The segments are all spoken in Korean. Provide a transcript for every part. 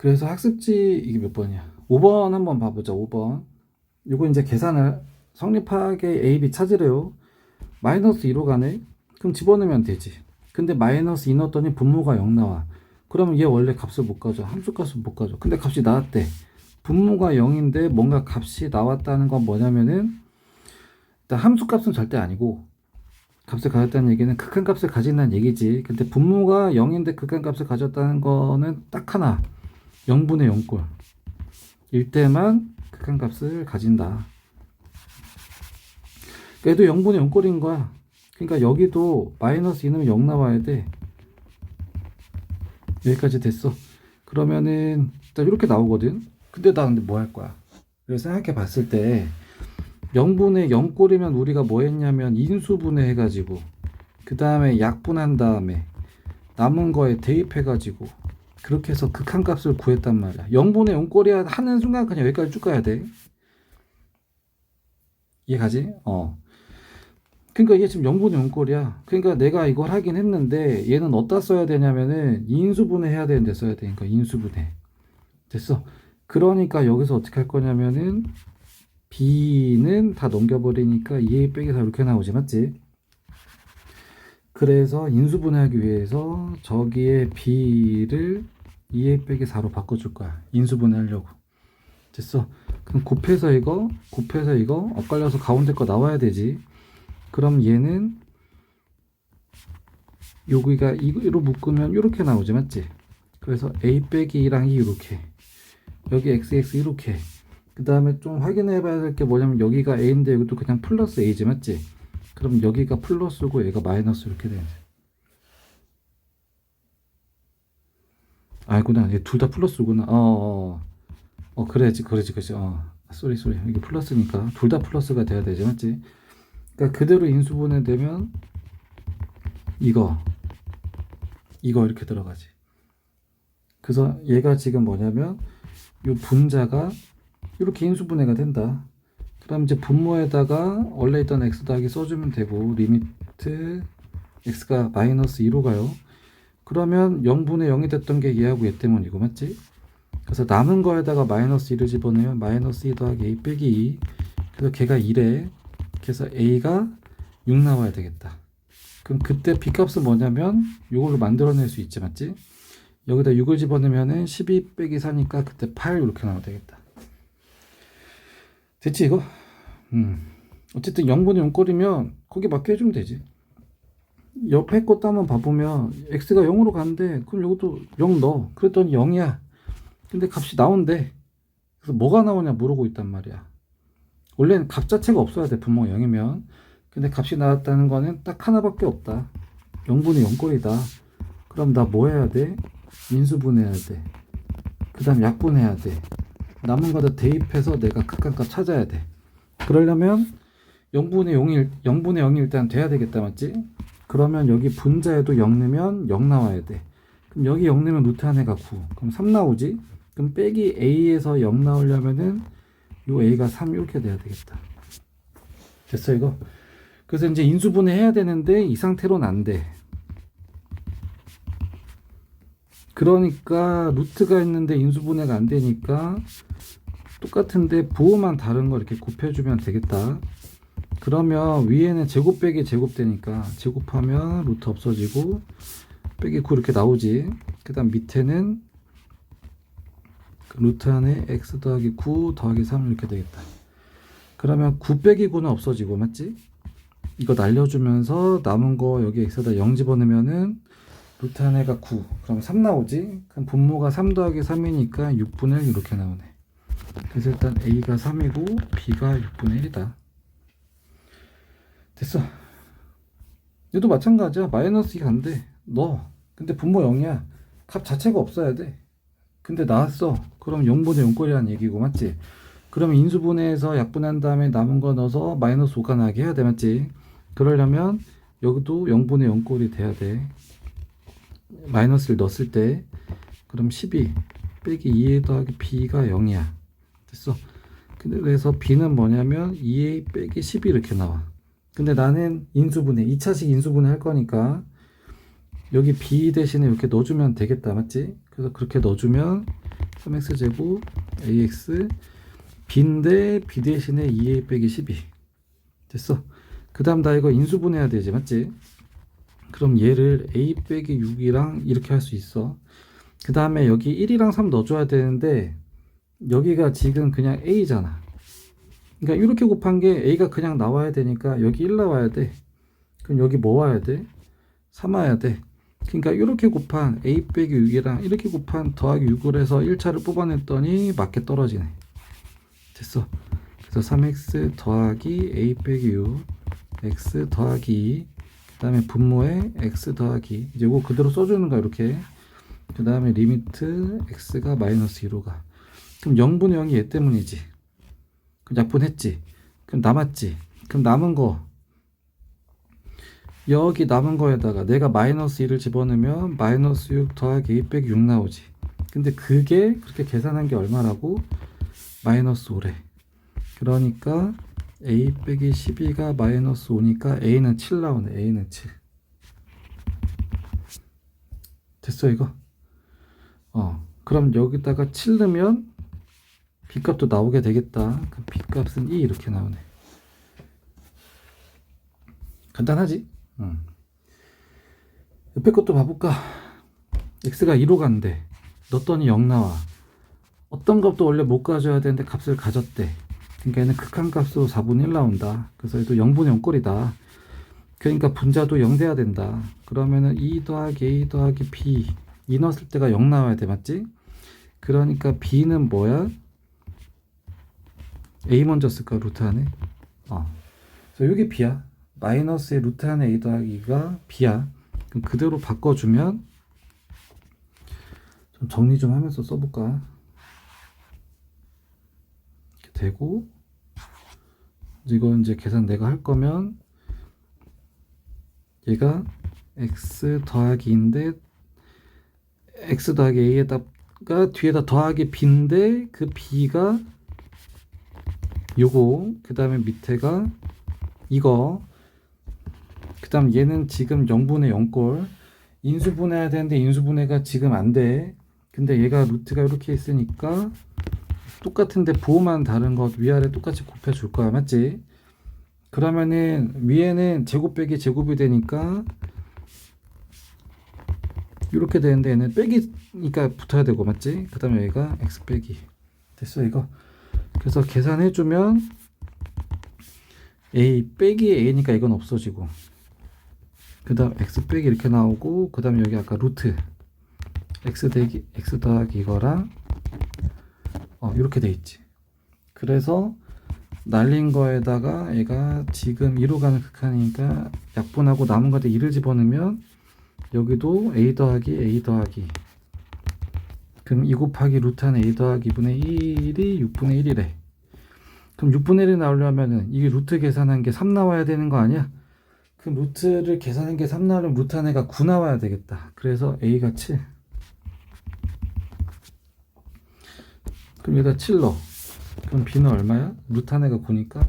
그래서 학습지 이게 몇 번이야? 5번 한번 봐보자. 5번. 요거 이제 계산을 성립하게 A, B 찾으래요. 마이너스 2로 가네? 그럼 집어넣으면 되지. 근데 마이너스 2 넣었더니 분모가 0 나와. 그러면 얘 원래 값을 못 가져. 함수 값을 못 가져. 근데 값이 나왔대. 분모가 0인데 뭔가 값이 나왔다는 건 뭐냐면은 일단 함수 값은 절대 아니고 값을 가졌다는 얘기는 극한 값을 가진다는 얘기지. 근데 분모가 0인데 극한 값을 가졌다는 거는 딱 하나. 0분의 0꼴. 일 때만 극한 값을 가진다. 얘도 0분의 0꼴인 거야. 그러니까 여기도 마이너스 2는 0 나와야 돼. 여기까지 됐어. 그러면은 일단 이렇게 나오거든. 근데 나 근데 뭐 할 거야? 그래서 생각해 봤을 때 0분의 0꼴이면 우리가 뭐 했냐면 인수분해 해가지고 그 다음에 약분한 다음에 남은 거에 대입해가지고 그렇게 해서 극한값을 구했단 말이야. 0분의 0꼴이야 하는 순간 그냥 여기까지 쭉 가야 돼. 이해가지? 어. 그러니까 이게 지금 0분의 0꼴이야. 그러니까 내가 이걸 하긴 했는데 얘는 어디다 써야 되냐면은 인수분해 해야 되는데 써야 되니까 인수분해. 됐어. 그러니까 여기서 어떻게 할 거냐면은 b는 다 넘겨버리니까 2a 빼기 4 이렇게 나오지 맞지? 그래서 인수분해하기 위해서 저기에 b를 2a 빼기 4로 바꿔줄 거야. 인수분해하려고. 됐어. 그럼 곱해서 이거, 곱해서 이거, 엇갈려서 가운데 거 나와야 되지. 그럼 얘는 여기가 이로 묶으면 이렇게 나오지 맞지? 그래서 a 빼기 2랑 2 이렇게 여기 xx 이렇게 그 다음에 좀 확인해 봐야 될 게 뭐냐면 여기가 a인데 여기도 그냥 플러스 a지 맞지? 그럼 여기가 플러스고 얘가 마이너스 이렇게 되는 얘둘다 플러스구나. 어, 어, 어. 그래야지 그러지 그지. 어. 쏘리 쏘리. 이게 플러스니까. 둘 다 플러스가 돼야 되지 맞지? 그러니까 그대로 인수분해 되면 이거 이거 이렇게 들어가지. 그래서 얘가 지금 뭐냐면 이 분자가 이렇게 인수분해가 된다. 그럼 이제 분모에다가 원래 있던 x 더하기 써주면 되고 리미트 x가 마이너스 2로 가요. 그러면 0분의 0이 됐던 게 얘하고 얘 때문이고 맞지? 그래서 남은 거에다가 마이너스 2를 집어넣으면 마이너스 2 더하기 a 빼기 2 그래서 걔가 2래 그래서 a가 6 나와야 되겠다. 그럼 그때 b값은 뭐냐면 이걸로 만들어낼 수 있지 맞지? 여기다 6을 집어넣으면은 12 빼기 4니까 그때 8 이렇게 나와야 되겠다. 됐지 이거? 음. 어쨌든 0분의 0꼴이면 거기 맞게 해주면 되지. 옆에 것도 한번 봐보면 x가 0으로 가는데 그럼 이것도 0 넣어. 그랬더니 0이야. 근데 값이 나온대. 그래서 뭐가 나오냐 물어보고 있단 말이야. 원래는 값 자체가 없어야 돼. 분모가 0이면. 근데 값이 나왔다는 거는 딱 하나밖에 없다. 0분의 0꼴이다. 그럼 나 뭐 해야 돼? 인수분해해야 돼. 그 다음 약분해야 돼. 남은 거 다 대입해서 내가 극한값 찾아야 돼. 그러려면 0분의 0일, 0분의 0이 일단 돼야 되겠다, 맞지? 그러면 여기 분자에도 0 넣으면 0 나와야 돼. 그럼 여기 0 넣으면 루트 안에 가 9. 그럼 3 나오지? 그럼 빼기 a에서 0 나오려면은 요 a가 3 이렇게 돼야 되겠다. 됐어, 이거? 그래서 이제 인수분해 해야 되는데 이 상태로는 안 돼. 그러니까 루트가 있는데 인수분해가 안 되니까 똑같은데 부호만 다른 거 이렇게 곱해주면 되겠다. 그러면 위에는 제곱 빼기 제곱 되니까 제곱하면 루트 없어지고 빼기 9 이렇게 나오지. 그 다음 밑에는 그 루트 안에 x 더하기 9 더하기 3 이렇게 되겠다. 그러면 9 빼기 9는 없어지고 맞지? 이거 날려주면서 남은 거 여기 x에다 0 집어넣으면은 루트 안에가 9 그럼 3 나오지? 그럼 분모가 3 더하기 3이니까 6분의 1 이렇게 나오네 그래서 일단 a가 3이고 b가 6분의 1이다 됐어. 얘도 마찬가지야. 마이너스 2 간대 너 근데 분모 0이야. 값 자체가 없어야 돼. 근데 나왔어. 그럼 0분의 0꼴이라는 얘기고 맞지? 그러면 인수분해해서 약분한 다음에 남은 거 넣어서 마이너스 5가 나게 해야 돼 맞지? 그러려면 여기도 0분의 0꼴이 돼야 돼. 마이너스를 넣었을 때. 그럼 12 빼기 2a 더하기 b가 0이야. 됐어. 근데 그래서 b는 뭐냐면 2a 빼기 12 이렇게 나와 근데 나는 인수분해 2차식 인수분해 할 거니까 여기 b 대신에 이렇게 넣어주면 되겠다 맞지? 그래서 그렇게 넣어주면 3x제곱 ax b인데 b 대신에 2a 빼기 12 됐어? 그 다음 나 이거 인수분해야 되지 맞지? 그럼 얘를 a 빼기 6이랑 이렇게 할 수 있어. 그 다음에 여기 1이랑 3 넣어줘야 되는데 여기가 지금 그냥 a잖아 그러니까 이렇게 곱한 게 a가 그냥 나와야 되니까 여기 1 나와야 돼. 그럼 여기 뭐 와야 돼? 3 와야 돼. 그러니까 이렇게 곱한 a 빼기 6이랑 이렇게 곱한 더하기 6을 해서 1차를 뽑아냈더니 맞게 떨어지네. 됐어. 그래서 3x 더하기 a 빼기 6 x 더하기 2 그다음에 분모에 x 더하기 이제 이거 그대로 써주는 거야 이렇게. 그 다음에 리미트 x가 마이너스 2로 가. 그럼 0분의 0이 얘 때문이지 그럼 약분했지? 그럼 남았지? 그럼 남은 거. 여기 남은 거에다가 내가 마이너스 2를 집어넣으면 마이너스 6 더하기 a 빼기 6 나오지. 근데 그게 그렇게 계산한 게 얼마라고? 마이너스 5래. 그러니까 a 빼기 12가 마이너스 5니까 a는 7 나오네. A는 7 됐어 이거? 어 그럼 여기다가 7 넣으면 b값도 나오게 되겠다 그럼 b값은 2 이렇게 나오네 간단하지 응. 옆에 것도 봐볼까 x가 2로 간대 넣었더니 0 나와 어떤 값도 원래 못 가져야 되는데 값을 가졌대 그러니까 얘는 극한값으로 4분의 1 나온다. 그래서 얘도 0분의 0꼴이다. 그러니까 분자도 0 돼야 된다. 그러면은 2 더하기 a 더하기 b 2 넣었을 때가 0 나와야 돼. 맞지? 그러니까 b는 뭐야? A 먼저 쓸까? 루트 안에? 어. 그래서 이게 b야. 마이너스의 루트 안에 a 더하기가 b야. 그럼 그대로 바꿔주면 좀 정리 좀 하면서 써볼까? 되고 이건 이제 계산 내가 할 거면 얘가 x 더하기인데 x 더하기 a에다가 뒤에다 더하기 b인데 그 b가 요거 그 다음에 밑에가 이거 그 다음 얘는 지금 0분의 0꼴. 인수분해해야 되는데 인수분해가 지금 안돼. 근데 얘가 루트가 이렇게 있으니까 똑같은데 부호만 다른 것 위아래 똑같이 곱해 줄 거야. 맞지? 그러면은 위에는 제곱 빼기 제곱이 되니까 이렇게 되는데 얘는 빼기니까 붙어야 되고 맞지? 그 다음에 여기가 x 빼기 됐어 이거 그래서 계산해주면 a 빼기 a니까 이건 없어지고 그 다음 x 빼기 이렇게 나오고 그 다음에 여기 아까 루트 x 대기 x 더하기 이거랑 어, 이렇게 돼 있지. 그래서 날린 거에다가 얘가 지금 2로 가는 극한이니까 약분하고 남은 거에 2를 집어넣으면 여기도 a 더하기 a 더하기 그럼 2 곱하기 루트 안 a 더하기 2분의 1이 6분의 1이래. 그럼 6분의 1이 나오려면은 이게 루트 계산한 게 3 나와야 되는 거 아니야? 그럼 루트를 계산한 게 3 나오면 루트 안 애가 9 나와야 되겠다. 그래서 a가 7. 그럼 여기다 7 넣어. 그럼 b는 얼마야? 루트 한 애가 9니까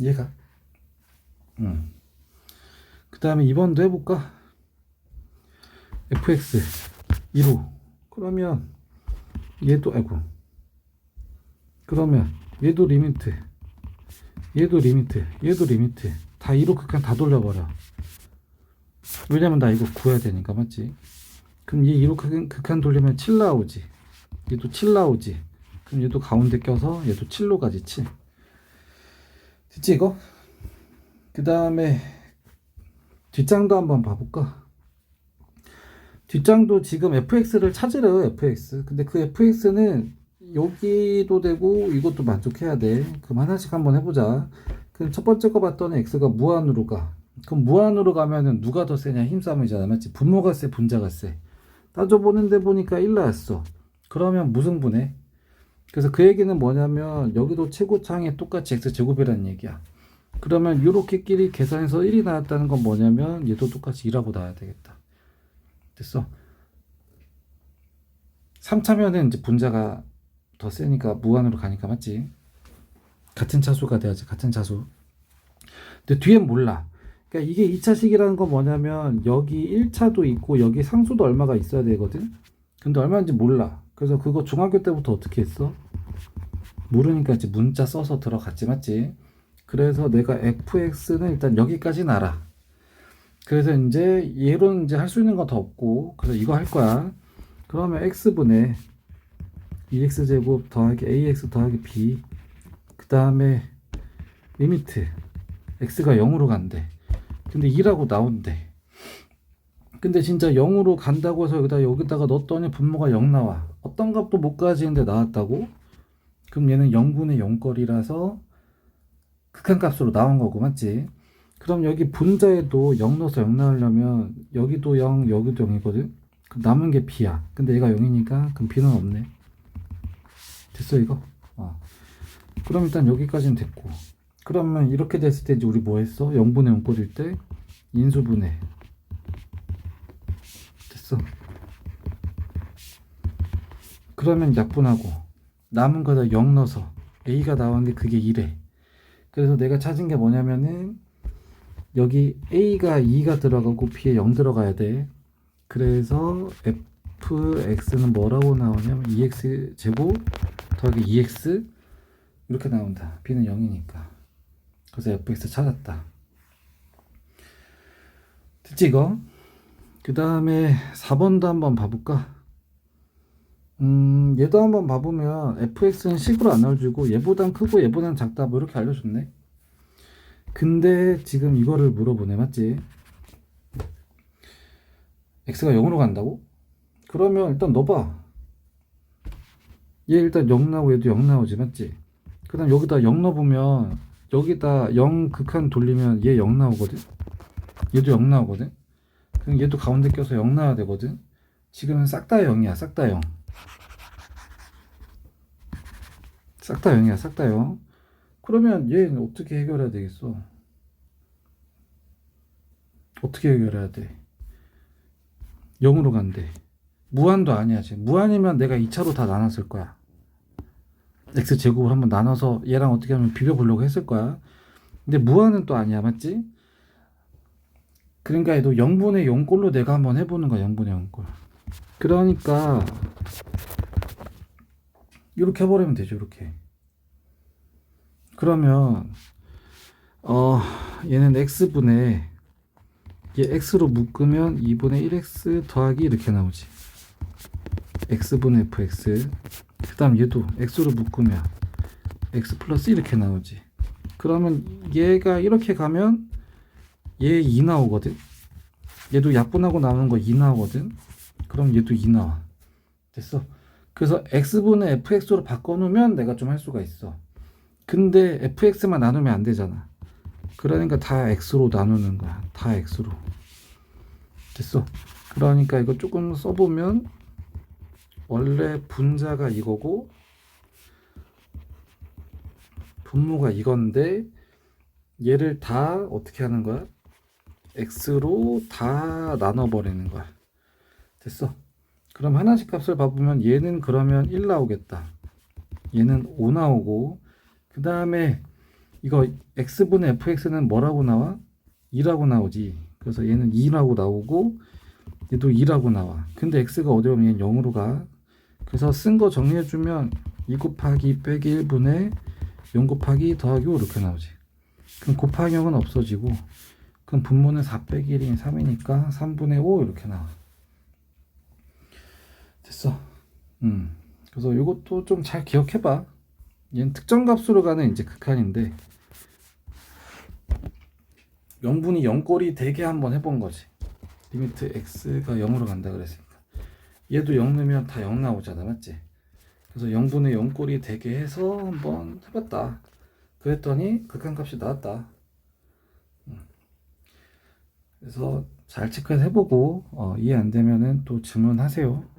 얘가 음. 그 다음에 2번도 해볼까? Fx 2로 그러면 얘도 아이고 그러면 얘도 리미트 얘도 리미트 얘도 리미트 다 2로 극한 다 돌려버려 왜냐면 나 이거 구해야 되니까 맞지? 그럼 얘 2로 극한, 극한 돌리면 7 나오지. 얘도 7 나오지. 그럼 얘도 가운데 껴서 얘도 7로 가지 7. 됐지 이거? 그 다음에 뒷장도 한번 봐볼까? 뒷장도 지금 fx를 찾으래요 fx. 근데 그 fx는 여기도 되고 이것도 만족해야 돼. 그럼 하나씩 한번 해보자. 그럼 첫 번째 거 봤더니 x가 무한으로 가. 그럼 무한으로 가면은 누가 더 세냐 힘싸움이잖아 맞지? 분모가 세 분자가 세. 따져보는데 보니까 1 나왔어. 그러면 무승부네. 그래서 그 얘기는 뭐냐면 여기도 최고창에 똑같이 x제곱이라는 얘기야. 그러면 이렇게끼리 계산해서 1이 나왔다는 건 뭐냐면 얘도 똑같이 2라고 나와야 되겠다. 됐어. 3차면은 이제 분자가 더 세니까 무한으로 가니까 맞지? 같은 차수가 돼야지 같은 차수. 근데 뒤엔 몰라. 그러니까 이게 2차식이라는 건 뭐냐면 여기 1차도 있고 여기 상수도 얼마가 있어야 되거든. 근데 얼마인지 몰라. 그래서 그거 중학교 때부터 어떻게 했어? 모르니까 이제 문자 써서 들어갔지 맞지? 그래서 내가 fx는 일단 여기까지는 알아. 그래서 이제 얘로는 이제 할 수 있는 건 더 없고 그래서 이거 할 거야. 그러면 x분의 2x 제곱 더하기 ax 더하기 b 그 다음에 리미트 x가 0으로 간대. 근데 2라고 나온대. 근데 진짜 0으로 간다고 해서 여기다 여기다가 넣었더니 분모가 0 나와. 어떤 값도 못 가지는데 나왔다고? 그럼 얘는 0분의 0거리라서 극한값으로 나온 거고 맞지? 그럼 여기 분자에도 0 넣어서 0 나오려면 여기도 0, 여기도 0이거든? 그럼 남은 게 b야. 근데 얘가 0이니까 그럼 b는 없네. 됐어 이거? 어. 그럼 일단 여기까지는 됐고 그러면 이렇게 됐을 때 이제 우리 뭐 했어? 0분의 0꼴일 때 인수분해 됐어 그러면 약분하고 남은 거다 0 넣어서 A가 나왔는데 그게 2래 그래서 내가 찾은 게 뭐냐면은 여기 A가 2가 들어가고 B에 0 들어가야 돼 그래서 fx는 뭐라고 나오냐면 2x 제곱 더하기 2x 이렇게 나온다. b는 0이니까. 그래서 fx 찾았다. 됐지 이거? 그 다음에 4번도 한번 봐볼까? 음, 얘도 한번 봐보면 fx는 식으로 안 나와주고 얘보단 크고 얘보단 작다 뭐 이렇게 알려줬네. 근데 지금 이거를 물어보네 맞지? x가 0으로 간다고? 그러면 일단 넣어봐. 얘 일단 0 나오고 얘도 0 나오지 맞지? 그 다음 여기다 0 넣어보면 여기다 0 극한 돌리면 얘 0 나오거든? 얘도 0 나오거든? 그럼 얘도 가운데 껴서 0 나와야 되거든? 지금은 싹 다 0이야 싹 다 0. 싹 다 0이야 싹 다 0. 그러면 얘는 어떻게 해결해야 되겠어? 어떻게 해결해야 돼? 0으로 간대. 무한도 아니야 지금. 무한이면 내가 2차로 다 나눴을 거야. x 제곱을 한번 나눠서 얘랑 어떻게 하면 비벼보려고 했을 거야. 근데 무한은 또 아니야, 맞지? 그러니까 얘도 0분의 0꼴로 내가 한번 해보는 거야, 0분의 0꼴. 그러니까 이렇게 해버리면 되죠, 이렇게. 그러면 어 얘는 x분의 얘 x로 묶으면 2분의 1x 더하기 이렇게 나오지. x분의 fx. 그 다음 얘도 x로 묶으면 x 플러스 이렇게 나오지. 그러면 얘가 이렇게 가면 얘 2 나오거든. 얘도 약분하고 나오는 거 2 나오거든. 그럼 얘도 2 나와. 됐어? 그래서 x분의 fx로 바꿔놓으면 내가 좀 할 수가 있어 근데 fx만 나누면 안 되잖아 그러니까 다 x로 나누는 거야 다 x로 됐어 그러니까 이거 조금 써보면 원래 분자가 이거고 분모가 이건데 얘를 다 어떻게 하는 거야? x로 다 나눠 버리는 거야. 됐어. 그럼 하나씩 값을 봐보면 얘는 그러면 1 나오겠다. 얘는 5 나오고 그 다음에 이거 x분의 fx는 뭐라고 나와? 2라고 나오지. 그래서 얘는 2라고 나오고 얘도 2라고 나와. 근데 x가 어디 오면 얘는 0으로 가. 그래서 쓴 거 정리해주면 2 곱하기 2 빼기 1분의 0 곱하기 더하기 5 이렇게 나오지. 그럼 곱하기 0은 없어지고 그럼 분모는 4 빼기 1이 3이니까 3분의 5 이렇게 나와. 됐어. 음. 그래서 이것도 좀 잘 기억해봐. 얘는 특정 값으로 가는 이제 극한인데 0분이 0꼴이 되게 한번 해본 거지. 리미트 x가 0으로 간다 그랬으니까. 얘도 0 넣으면 다 0 나오잖아 맞지 그래서 0분의 0꼴이 되게 해서 한번 해봤다 그랬더니 극한값이 나왔다 음. 그래서 잘 체크해서 해보고 어, 이해 안 되면은 또 질문하세요